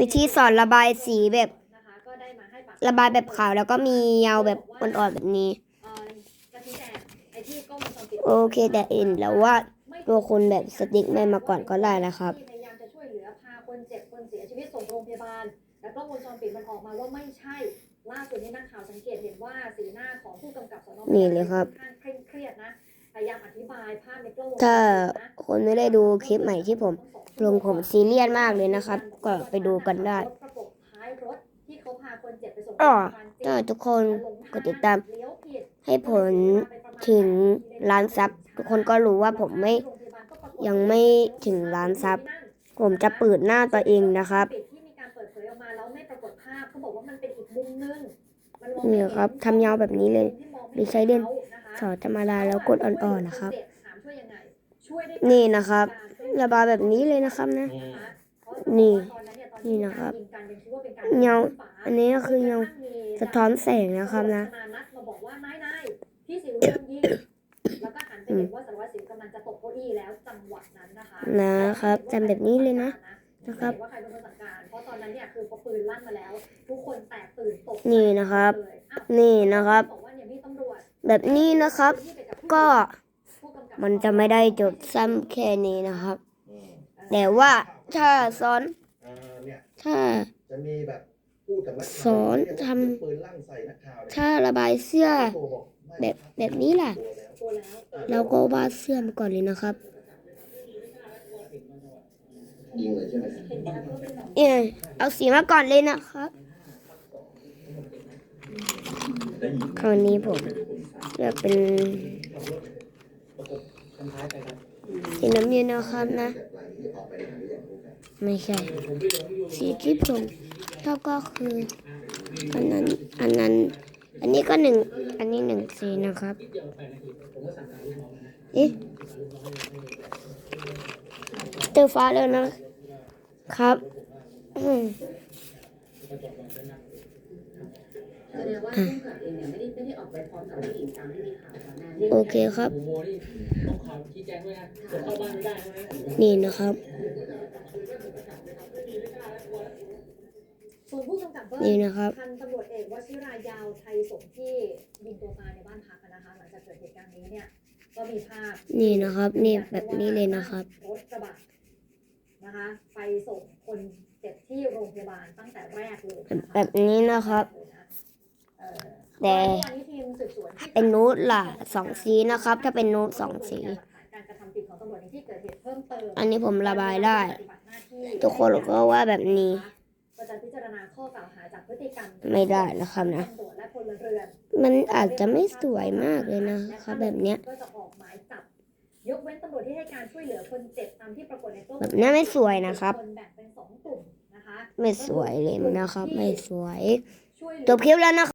วิธีสอนระบายสีแบบนะคะก็ได้มาให้ปากระบายแบบขาวแล้วก็มีเงาแบบอ่อนๆแบบนี้เอ่อกะทิแดงไอ้ที่กล้องวงจรปิดโอเคแต่เอ็นแล้วว่าตัวคนแบบสติ๊กไม่มาก่อนก็ได้นะครับที่พยายามจะช่วยเหลือพาคนเจ็บคนเสียชีวิตส่งโรงพยาบาลแต่กล้องวงจรปิดมันออกมาว่าไม่ใช่ล่าสุดนี้นักข่าวสังเกตเห็นว่าสีหน้าของผู้กำกับสนนี่เลยครับค่อนข้างเคร่งเครียดนะพยายามอธิบายภาพในกล้องวงจรปิดถ้านะคนไม่ได้ดูคลิปใหม่ที่ผม ลงผมซีเรียสมากเลยนะครับ ก็ไปดูกันได้รถประกบท้ายรถที่เขาพาคนเจ็บไปส่งอ๋อโรงพยาบาลจริงถ้าทุกคนกดติดตามเลี้ยวผิดให้ผลถึงล้านซับทุกคนก็รู้ว่าผมไม่ยังไม่ถึงล้านซับผมจะเปิดหน้าตัวเองนะครับปิดที่มีการเปิดเผยออกมาแล้วไม่ปรากฏภาพเขาบอกว่ามันเป็นอีกมุมนึงมันมองนี่ไม่เห็ครับทำยาวแบบนี้เลยที่มองไม่หรือใช้เล่นห็ขาสอนธรรมดาแล้วกดอ่อนๆนะครับถามช่วยยังไงช่วยได้นี่นะครับ ระบายแบบนี้เลยนะครับนะ นี่ นี่นะครับ เงา อันนี้ก็คือเงาสะท้อนแสงนะครับนะมาบอกว่านายนายพี่สิวโดนยิงแล้วก็หันไปเห็นว่าสารวัตรสิวกำลังจะตกเก้าอี้แล้วจังหวะนั้นนะคะ นะครับจำแบบนี้เลยนะนะครับว่าใครเป็นคนสั่งการเพราะตอนนั้นเนี่ยคือพอปืนลั่นมาแล้ว ทุกคนแตกตื่นตกใจนี่นะครับเลยอ้าวนี่นะครับบอกว่าเนี่ยมีตำรวจแบบนี้นะครับที่ไปกับผู้ก็ผู้กำกับ มันจะไม่ได้จบซ้ำแค่นี้นะครับอืมแต่ว่าถ้าซ้อนอ่าเนี่ยถ้าจะมีแบบพูดกับนักข่าวสอนทำเรียกว่าปืนลั่นใส่นักข่าวเนี่ยถ้าระบายเสื้อโทรบอกไม่แบบแบบนี้ล่ะตัวแล้วตัวแล้วเราก็วาดเสื้อมาก่อนเลยนะครับยิงเลยใช่ไหมเออเอาสีมาก่อนเลยนะครับคราวนี้ผมเลือกเป็น สีน้ำเงินนะครับนะ ไม่ใช่ สีที่ผมชอบก็คืออันนั้นอันนั้น อันนี้ก็หนึ่งอันนี้หนึ่งสีนะครับเอ๊ะเตอร์ฟ้าแล้วนะครับ อืมแสดงว่าผู้กำกับเองเนี่ยไม่ได้ไม่ได้ออกไปพร้อมกับผู้หญิงตามที่มีข่าวก่อนหน้านี้โอเคครับโมโมนี่ต้องข่าวชี้แจงด้วยนะเดี๋ยวเข้าบ้านไม่ได้ใช่ไหมนี่นะครับ ส่วนผู้กำกับเบิ้ลนี่นะครับ พันตำรวจเอกวชิรายาวไทยสงฆ์ที่ยิงตัวตายในบ้านพักอะนะคะ หลังจากเกิดเหตุการณ์นี้เนี่ยก็มีภาพ นี่นะครับ นี่แบบนี้เลยนะครับ รถกระบะนะคะ ไปส่งคน เจ็บที่โรงพยาบาลตั้งแต่แรกเลยนะคะแบบนี้นะครับ เอ่อแต่เมื่อวานนี้ทีมสืบสวนที่เป็นนูดล่ะสองสีนะครับ ถ้าเป็นนูดสองสี การกระทำผิดของตำรวจในที่เกิดเหตุเพิ่มเติมอันนี้ผมระบายได้ ปฏิบัติหน้าที่ทุกคนก็ว่าแบบนี้ ก็จะพิจารณาข้อกล่าวหาจากพฤติกรรมไม่ได้นะครับนะ ตำรวจและพลเรือน มันอาจจะไม่สวยมากเลยนะครับ แบบเนี้ย ก็จะออกหมายจับยกเว้นตำรวจที่ให้การช่วยเหลือคนเจ็บตามที่ปรากฏในกล้องแบบนี้ไม่สวยนะครับ น ไม่สวยเลยนะครับ ไม่สวยช่วยเหลือจบคลิปแล้วนะครับ